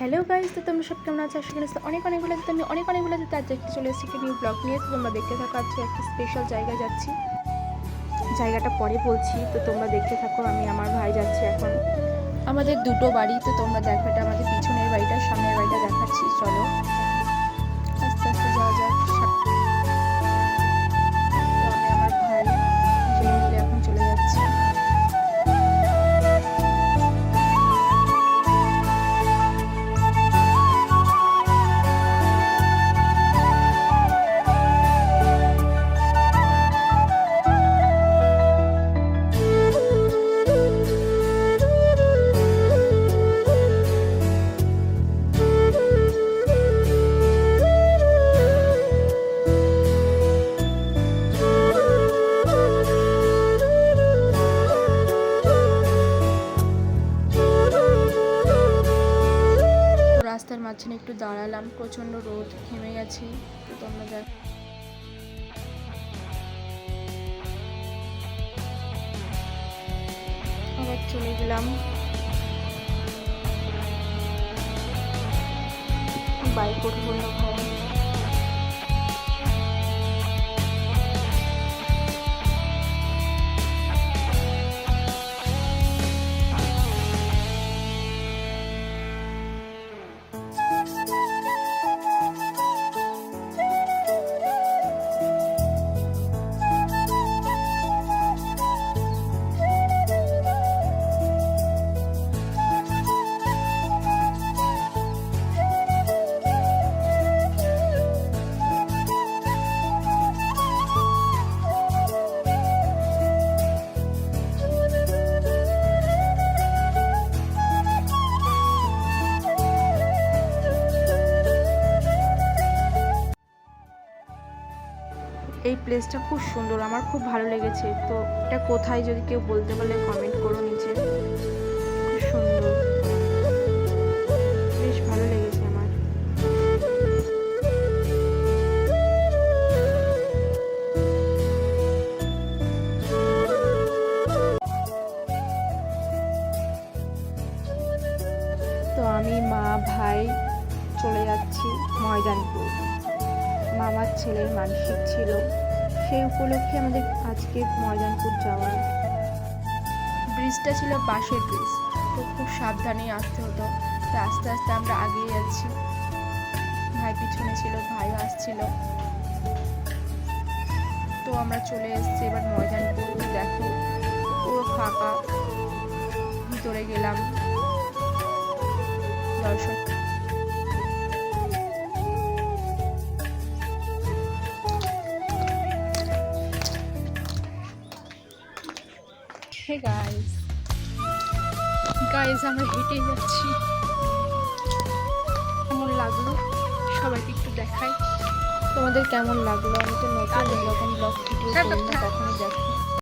Hello guys তো তোমরা সব কেমন আছো? সেখানে অনেক অনেকগুলো আমি অনেক অনেকগুলো যেতে আজকে চলে এসেছি একটা নিউ ব্লগ নিয়ে। তো তোমরা দেখতে থাকো, আজকে একটা স্পেশাল জায়গায় যাচ্ছি। জায়গাটা পরে বলছি, তো তোমরা দেখতে থাকো। আমি, আমার ভাই যাচ্ছি এখন। আমাদের দুটো বাড়ি, তো তোমরা দেখাটা আমাদের পিছনের বাড়িটা, সামনের বাড়িটা দেখাচ্ছি। চলো। মাঝখানে একটু দাঁড়ালাম, প্রচণ্ড রোদ, থেমে গেছে। তো তোমরা দেখ চলে গেলাম। বাইক উঠবো ভাই। এই প্লেসটা খুব সুন্দর, আমার খুব ভালো লেগেছে। তো এটা কোথায় যদি কেউ বলতে পারলে কমেন্ট করো নিচে। খুব সুন্দর। বেশ ভালো লেগেছে আমার। তো আমি মা, ভাই চলে যাচ্ছি ময়দানপুর। মামার ছেলের মানসিক ছিল। সেই উপলক্ষে আমাদের আজকে ময়দানপুর যাওয়ার। ব্রিজটা ছিল বাঁশের ব্রিজ। তো খুব সাবধানে আসতে হতো। তো আস্তে আস্তে আমরা আগিয়ে যাচ্ছি। ভাই পিছনে ছিল, ভাইও আসছিল। তো আমরা চলে এসেছি এবার ময়দানপুর। দেখো, পুরো ফাঁকা। ভিতরে গেলাম। দর্শক হে গাইস গাইস আমরা হেঁটে যাচ্ছি। কেমন লাগল? সবাইকে একটু দেখাই। তোমাদের কেমন লাগল? আমি তো নতুন এরকম ব্লগ ভিডিও কখনো দেখো